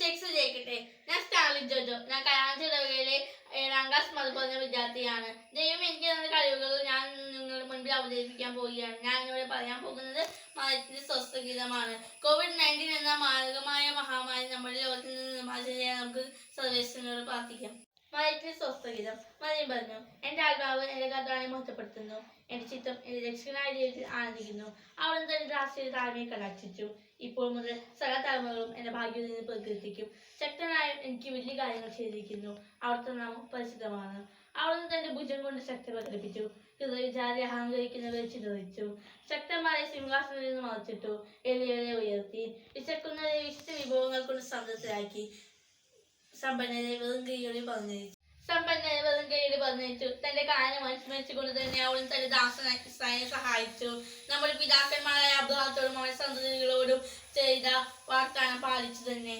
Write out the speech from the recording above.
Mistakes ജയിക്കട്ടെ. ഞാൻ സ്റ്റാലിൻ ജോജോ ഞാൻ കലാഞ്ചി ഇടവകയിലെ ഏഴാം ക്ലാസ് മതബോധന വിദ്യാർത്ഥിയാണ്. ദൈവം എനിക്ക് തന്ന കഴിവുകൾ ഞാൻ നിങ്ങളുടെ മുൻപിൽ അവതരിപ്പിക്കാൻ പോവുകയാണ്. ഞാൻ ഇവിടെ പറയാൻ പോകുന്നത് മതത്തിന്റെ സ്വസ്ഥഗീതമാണ്. കോവിഡ് നയന്റീൻ എന്ന മാരകമായ മഹാമാരി നമ്മുടെ ലോകത്തിൽ നിന്ന് നിർമ്മാർജനം നമുക്ക് സർവേശ്വരനോട് പ്രാർത്ഥിക്കാം. മതത്തിന്റെ സ്വസ്ഥഗീതം. മതി പറഞ്ഞു. എന്റെ ആത്മാവ് എന്റെ കർത്താവിനെ മഹത്വപ്പെടുത്തുന്നു. എന്റെ ചിത്രം എന്റെ രക്ഷകനായ ആനന്ദിക്കുന്നു. അവൻ തന്നെ രാഷ്ട്രീയ താഴ്മയെ കടാക്ഷിച്ചു ഇപ്പോൾ മുതൽ സകല തലമുറകളും എന്റെ ഭാഗ്യം നിന്ന് പ്രകീർത്തിക്കും. ശക്തനായ എനിക്ക് വലിയ കാര്യങ്ങൾ ചെയ്തിരിക്കുന്നു. അവിടുത്തെ നാമം പരിശുദ്ധമാണ്. അവിടുന്ന് തന്റെ ഭുജം കൊണ്ട് ശക്തി പ്രകടിപ്പിച്ചു. ഹൃദയവിചാരി അഹങ്കരിക്കുന്നവരെ ചിതറിച്ചു. ശക്തമായ സിംഹാസനത്തിൽ നിന്ന് മറച്ചിട്ടു. എളിയവരെ ഉയർത്തി. വിശക്കുന്നവരെ വിശിഷ്ട വിഭവങ്ങൾ കൊണ്ട് സംതൃപ്തരാക്കി സമ്പന്നരെ വെറും കൈയോടെ പറഞ്ഞയച്ചു. സമ്പന്നരെ വെറും കൈയോടെ പറഞ്ഞയച്ചു. തന്റെ കാര്യം അനുസ്മരിച്ചുകൊണ്ട് തന്നെ അവളും തന്റെ ദാസനാക്കി ഇസ്രായേലിനെ സഹായിച്ചു. നമ്മുടെ പിതാക്കന്മാരായ അബ്ദുഹാത്തോടും അവരുടെ സന്തതികളോടും ചെയ്ത വാഗ്ദാനം പാലിച്ചു തന്നെ.